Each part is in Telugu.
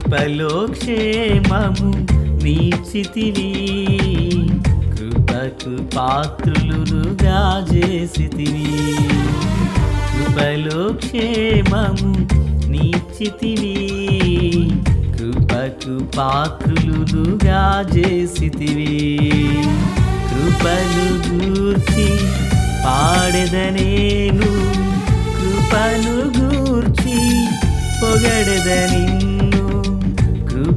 కృపలో క్షేమము నీచితివి. కృపకు పాత్రులుగా చేసితివి కృపలో క్షేమము నీచితివి. కృపకు పాత్రులుగా చేసితివి కృపలు గూర్చి పాడెదనేను. కృపను గూర్చి పొగడదని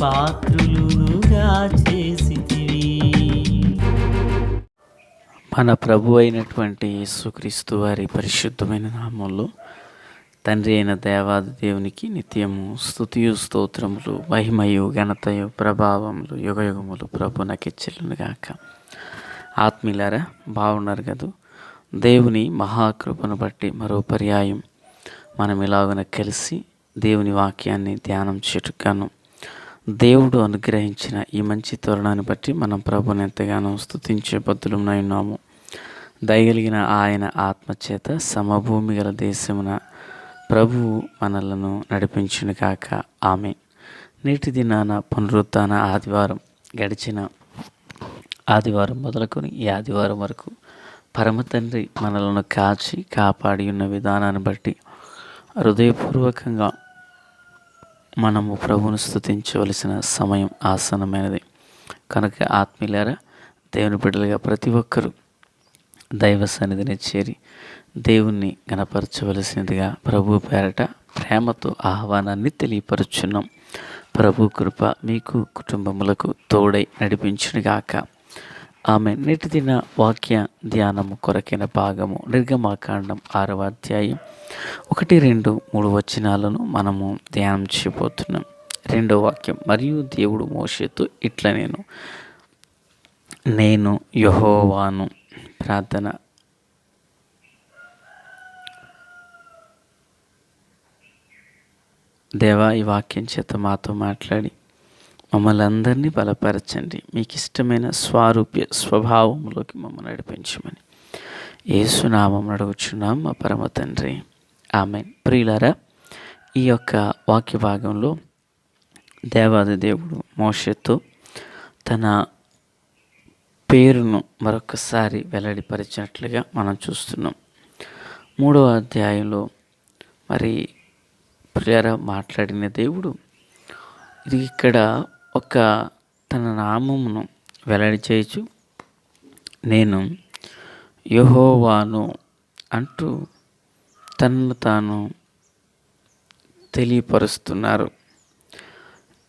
పాత్రులుగా చేసితివి. మన ప్రభు అయినటువంటి యేసుక్రీస్తు వారి పరిశుద్ధమైన నామంలో తండ్రి అయిన దేవాది దేవునికి నిత్యము స్తుతియు స్తోత్రములు మహిమయు ఘనతయు ప్రభావములు యుగయుగములు ప్రభు గాక ఆత్మీయులారా బాగున్నారు కదూ? దేవుని మహాకృపను బట్టి మరో పర్యాయం మనం ఇలాగున కలిసి దేవుని వాక్యాన్ని ధ్యానం చేటుగాను దేవుడు అనుగ్రహించిన ఈ మంచి తరుణాన్ని బట్టి మనం ప్రభుని ఎంతగానో స్థుతించే బద్దులమై ఉన్నాము. దయగలిగిన ఆయన ఆత్మచేత సమభూమి గల దేశమున ప్రభువు మనలను నడిపించును కాక ఆమె నేటి దినాన పునరుత్థాన ఆదివారం గడిచిన ఆదివారం మొదలుకొని ఈ ఆదివారం వరకు పరమ తండ్రి మనలను కాచి కాపాడి ఉన్న విధానాన్ని బట్టి హృదయపూర్వకంగా మనము ప్రభువును స్తుతించవలసిన సమయం ఆసనమైనది కనుక ఆత్మీయులారా దేవుని బిడ్డలుగా ప్రతి ఒక్కరూ దైవ సన్నిధిని చేరి దేవుణ్ణి గణపరచవలసినదిగా ప్రభు పేరట ప్రేమతో ఆహ్వానాన్ని తెలియపరుచున్నాం. ప్రభు కృప మీకు కుటుంబములకు తోడై నడిపించునుగాక. ఆమె నేటి దిన వాక్య ధ్యానము కొరకైన భాగము. నిర్గమాకాండం ఆరవ అధ్యాయం ఒకటి రెండు మూడు వచనాలను మనము ధ్యానం చేయబోతున్నాం. రెండో వాక్యం మరియు దేవుడు మోషేతో ఇట్లా నేను నేను యహోవాను ప్రార్థన దేవా ఈ వాక్యం చేత మాతో మాట్లాడి మమ్మల్ని అందరినీ బలపరచండి. మీకు ఇష్టమైన స్వారూప్య స్వభావంలోకి మమ్మల్ని నడిపించమని ఏసునామం అడుగుచున్నాం. మా పరమ తండ్రి. ఆమె ప్రియులారా ఈ యొక్క వాక్య భాగంలో దేవాది దేవుడు మోషతో తన పేరును మరొకసారి వెల్లడిపరిచినట్లుగా మనం చూస్తున్నాం. మూడవ అధ్యాయంలో మరి ప్రియర మాట్లాడిన దేవుడు ఇది ఇక్కడ ఒక తన నామమును వెల్లడి చేయొచ్చు నేను యహోవాను అంటూ తనను తాను తెలియపరుస్తున్నారు.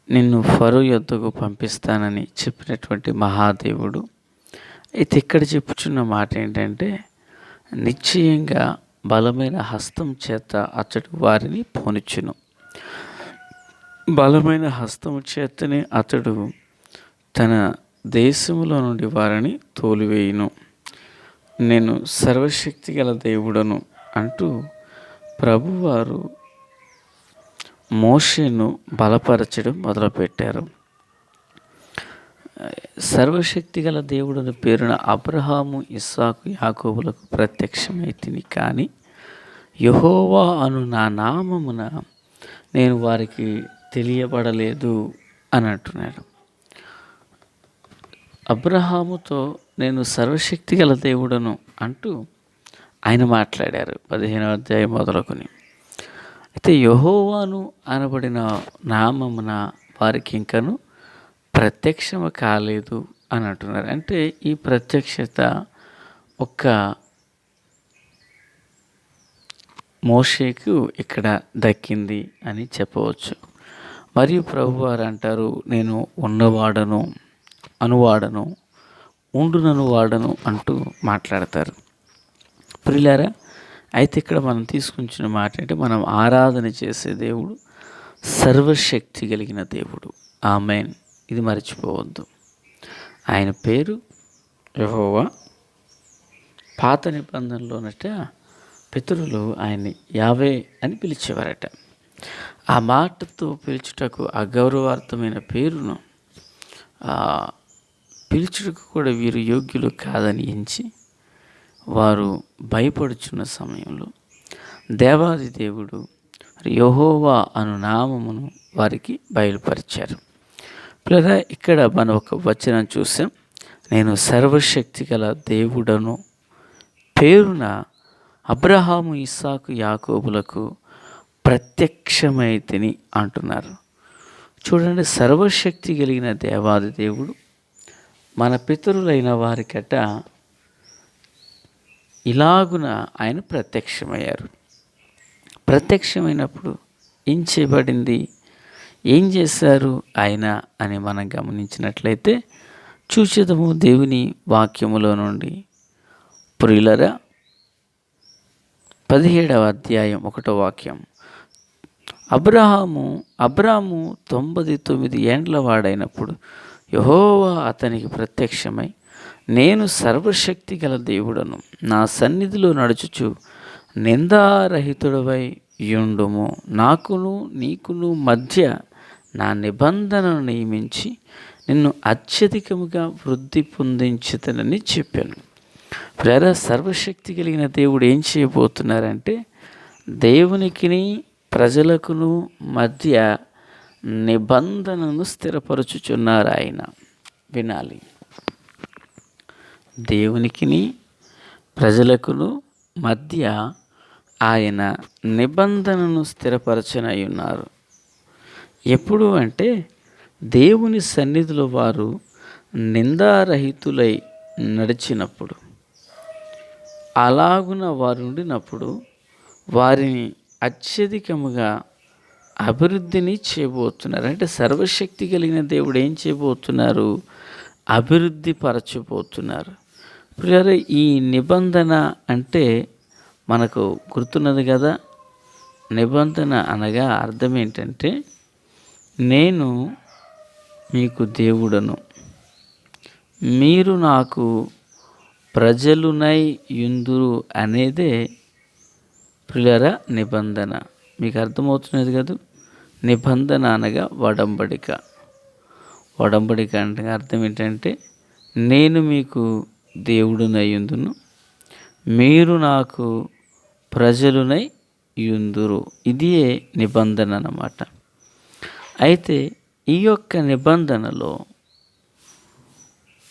నిన్ను ఫరు యొద్దకు పంపిస్తానని చెప్పినటువంటి మహాదేవుడు అయితే ఇక్కడ చెప్పుచున్న మాట ఏంటంటే నిశ్చయంగా బలమైన హస్తం చేత అతడు వారిని పోనిచ్చును బలమైన హస్తం చేతనే అతడు తన దేశములో నుండి వారిని తోలివేయును. నేను సర్వశక్తి గల దేవుడను అంటూ ప్రభువారు మోషేను బలపరచడం మొదలుపెట్టారు. సర్వశక్తి గల దేవుడని పేరున అబ్రహాము ఇస్సాకు యాకోబులకు ప్రత్యక్షమైతిని కానీ యహోవా అను నా నామమున నేను వారికి తెలియబడలేదు అని అంటున్నాడు అబ్రహాముతో నేను సర్వశక్తి గల దేవుడను అంటూ ఆయన మాట్లాడారు పదిహేనవ అధ్యాయం మొదలుకొని. అయితే యహోవాను అనబడిన నామమున వారికి ఇంకను ప్రత్యక్షము కాలేదు అని అంటున్నారు అంటే ఈ ప్రత్యక్షత ఒక్క మోషేకు ఇక్కడ దక్కింది అని చెప్పవచ్చు. మరియు ప్రభువారు అంటారు నేను ఉన్నవాడను అనువాడను ఉండునను వాడను అంటూ మాట్లాడతారు. ప్రిలారా అయితే ఇక్కడ మనం తీసుకుంటున్న మాట అంటే మనం ఆరాధన చేసే దేవుడు సర్వశక్తి కలిగిన దేవుడు. ఆమెన్. ఇది మర్చిపోవద్దు. ఆయన పేరు యహోవా. పాత నిబంధనలోనట పితరులు ఆయన్ని యావే అని పిలిచేవారట. ఆ మాటతో పిలుచుటకు అగౌరవార్థమైన పేరును పిలుచుటకు కూడా వీరు యోగ్యులు కాదని ఎంచి వారు భయపడుచున్న సమయంలో దేవాది దేవుడు యహోవా అను నామమును వారికి బయలుపరిచారు. పిల్లరా ఇక్కడ మనం ఒక వచనం చూసాం. నేను సర్వశక్తి గల దేవుడను పేరున అబ్రహాము ఇస్సాకు యాకోబులకు ప్రత్యక్షమైతిని అంటున్నారు. చూడండి సర్వశక్తి కలిగిన దేవాది దేవుడు మన పితరులైన వారికట ఇలాగున ఆయన ప్రత్యక్షమయ్యారు. ప్రత్యక్షమైనప్పుడు ఏం చేయబడింది? ఏం చేశారు ఆయన అని మనం గమనించినట్లయితే చూచేదము దేవుని వాక్యములో నుండి. ప్రియులరా పదిహేడవ అధ్యాయం ఒకటో వాక్యం. అబ్రహాము అబ్రాము తొంభై తొమ్మిది ఏండ్ల వాడైనప్పుడు యహోవా అతనికి ప్రత్యక్షమై నేను సర్వశక్తి గల దేవుడను నా సన్నిధిలో నడుచుచు నిందారహితుడవై యుండుము. నాకును నీకును మధ్య నా నిబంధనను నియమించి నిన్ను అత్యధికముగా వృద్ధి పొందించుతనని చెప్పాను. ప్రేర సర్వశక్తి కలిగిన దేవుడు ఏం చేయబోతున్నారంటే దేవునికిని ప్రజలకును మధ్య నిబంధనను స్థిరపరచుచున్నారు ఆయన. వినాలి. దేవునికిని ప్రజలకును మధ్య ఆయన నిబంధనను స్థిరపరచనై ఉన్నారు ఎప్పుడు అంటే దేవుని సన్నిధిలో వారు నిందారహితులై నడిచినప్పుడు అలాగున వారు ఉండినప్పుడు వారిని అత్యధికముగా అభివృద్ధిని చేయబోతున్నారు. అంటే సర్వశక్తి కలిగిన దేవుడు ఏం చేయబోతున్నారు? అభివృద్ధి పరచబోతున్నారు. ప్రియారా ఈ నిబంధన అంటే మనకు గుర్తున్నది కదా? నిబంధన అనగా అర్థం ఏంటంటే నేను మీకు దేవుడను. మీరు నాకు ప్రజలునై యుందురు అనేదే ప్రియులరా నిబంధన. మీకు అర్థమవుతున్నది కదా? నిబంధన అనగా వడంబడిక. వడంబడిక అంటే అర్థం ఏంటంటే నేను మీకు దేవుడునయ్యుందును మీరు నాకు ప్రజలునై యుందురు ఇదియే నిబంధన అన్నమాట. అయితే ఈ యొక్క నిబంధనలో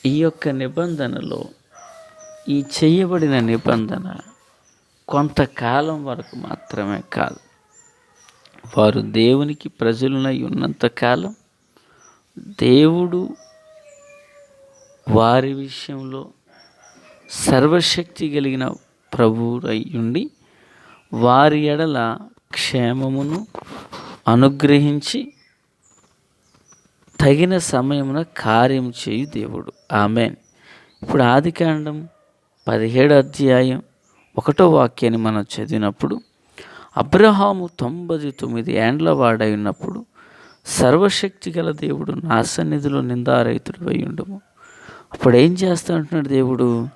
ఈ యొక్క నిబంధనలో ఈ చేయబడిన నిబంధన కొంతకాలం వరకు మాత్రమే కాదు. వారు దేవునికి ప్రజలునై ఉన్నంత కాలం దేవుడు వారి విషయంలో సర్వశక్తి కలిగిన ప్రభువురై ఉండి వారి ఎడల క్షేమమును అనుగ్రహించి తగిన సమయమున కార్యం చేయు దేవుడు. ఆమెన్. ఇప్పుడు ఆదికాండం పదిహేడు అధ్యాయం ఒకటో వాక్యాన్ని మనం చదివినప్పుడు అబ్రహాము తొంభై తొమ్మిది ఏండ్ల వాడై ఉన్నప్పుడు సర్వశక్తి గల దేవుడు నా సన్నిధిలో నిందారహితుడు అయి ఉండము అప్పుడు ఏం చేస్తా అంటున్నాడు దేవుడు?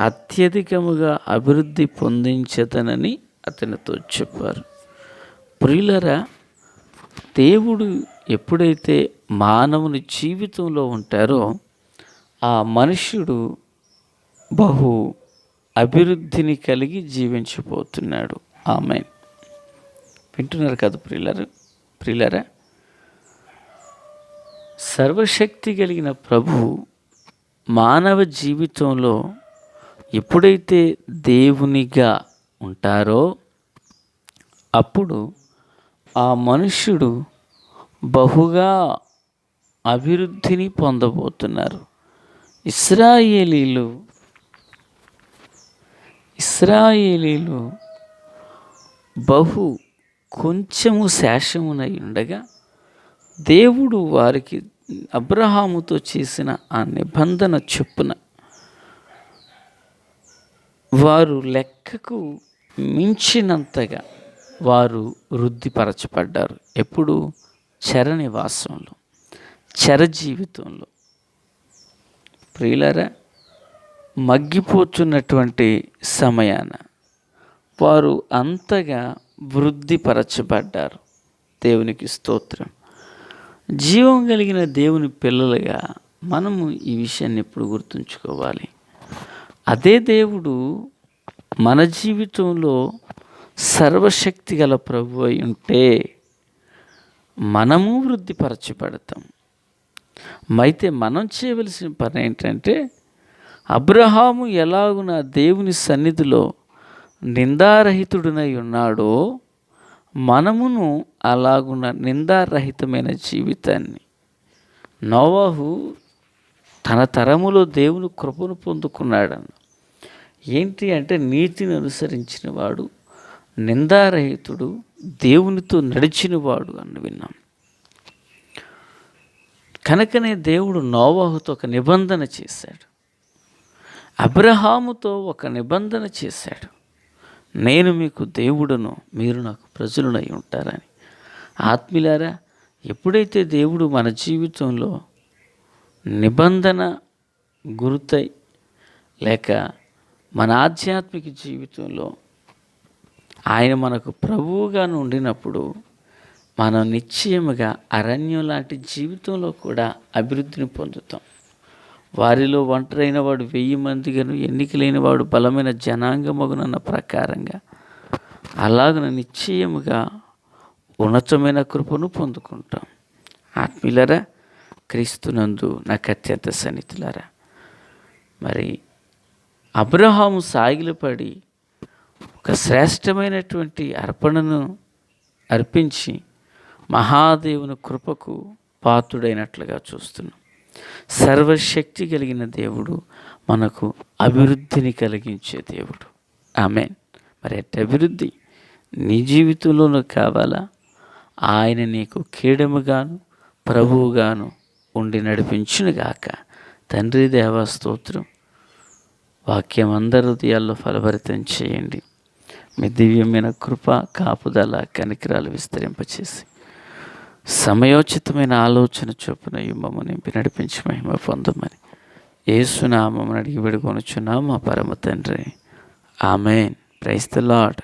అత్యధికముగా అభివృద్ధి పొందించదనని అతనితో చెప్పారు. ప్రియులరా దేవుడు ఎప్పుడైతే మానవుని జీవితంలో ఉంటారో ఆ మనుష్యుడు బహు అభివృద్ధిని కలిగి జీవించిపోతున్నాడు ఆమె వింటున్నారు కదా ప్రియులరు ప్రియులరా? సర్వశక్తి కలిగిన ప్రభు మానవ జీవితంలో ఎప్పుడైతే దేవునిగా ఉంటారో అప్పుడు ఆ మనుష్యుడు బహుగా అభివృద్ధిని పొందబోతున్నారు. ఇస్రాయేలీలు ఇస్రాయేలీలు బహు కొంచెము శేషమునై ఉండగా దేవుడు వారికి అబ్రహాముతో చేసిన ఆ నిబంధన చొప్పున వారు లెక్కకు మించినంతగా వారు వృద్ధిపరచబడ్డారు. ఎప్పుడు? చర నివాసంలో చర జీవితంలో ప్రియులరా మగ్గిపోతున్నటువంటి సమయాన వారు అంతగా వృద్ధిపరచబడ్డారు. దేవునికి స్తోత్రం. జీవం కలిగిన దేవుని పిల్లలుగా మనము ఈ విషయాన్ని ఎప్పుడు గుర్తుంచుకోవాలి? అదే దేవుడు మన జీవితంలో సర్వశక్తి గల ప్రభు అయి ఉంటే మనము వృద్ధిపరచబడతాం. అయితే మనం చేయవలసిన పని ఏంటంటే అబ్రహాము ఎలాగున దేవుని సన్నిధిలో నిందారహితుడినై ఉన్నాడో మనమును అలాగున నిందారహితమైన జీవితాన్ని. నోవాహు తన తరములో దేవుని కృపను పొందుకున్నాడన్న. ఏంటి అంటే నీతిని అనుసరించిన వాడు నిందారహితుడు దేవునితో నడిచినవాడు అని విన్నాం. కనుకనే దేవుడు నోవాహుతో ఒక నిబంధన చేశాడు. అబ్రహాముతో ఒక నిబంధన చేశాడు. నేను మీకు దేవుడును మీరు నాకు ప్రజలునై ఉంటారని. ఆత్మీలారా ఎప్పుడైతే దేవుడు మన జీవితంలో నిబంధన గురుతై లేక మన ఆధ్యాత్మిక జీవితంలో ఆయన మనకు ప్రభువుగా ఉండినప్పుడు మనం నిశ్చయముగా అరణ్యం లాంటి జీవితంలో కూడా అభివృద్ధిని పొందుతాం. వారిలో ఒంటరైన వాడు వెయ్యి మందిగాను ఎన్నికలైన వాడు బలమైన జనాంగమగునన్న ప్రకారంగా అలాగన నిశ్చయముగా ఉన్నతమైన కృపను పొందుకుంటాం. ఆత్మీయులరా క్రీస్తునందు నాకు అత్యంత సన్నిధులరా మరి అబ్రహాము సాగిలపడి ఒక శ్రేష్టమైనటువంటి అర్పణను అర్పించి మహాదేవుని కృపకు పాత్రుడైనట్లుగా చూస్తున్నాం. సర్వశక్తి కలిగిన దేవుడు మనకు అభివృద్ధిని కలిగించే దేవుడు. ఆమె మరి అట్టి అభివృద్ధి నీ జీవితంలోనూ కావాలా? ఆయన నీకు కీడముగాను ప్రభువుగాను ఉండి నడిపించునుగాక. తండ్రి దేవస్తోత్రం వాక్యం అందరి హృదయాల్లో ఫలభరితం చేయండి. మీ దివ్యమైన కృప కాపుదల కనికరాలు విస్తరింపచేసి. సమయోచితమైన ఆలోచన చొప్పున యుమ్మము నింపి నడిపించి మహిమ పొందమని ఏసునామని అడిగి పెడుకొనుచున్నాం మా పరమ తండ్రి. ఆమెన్. Price the lord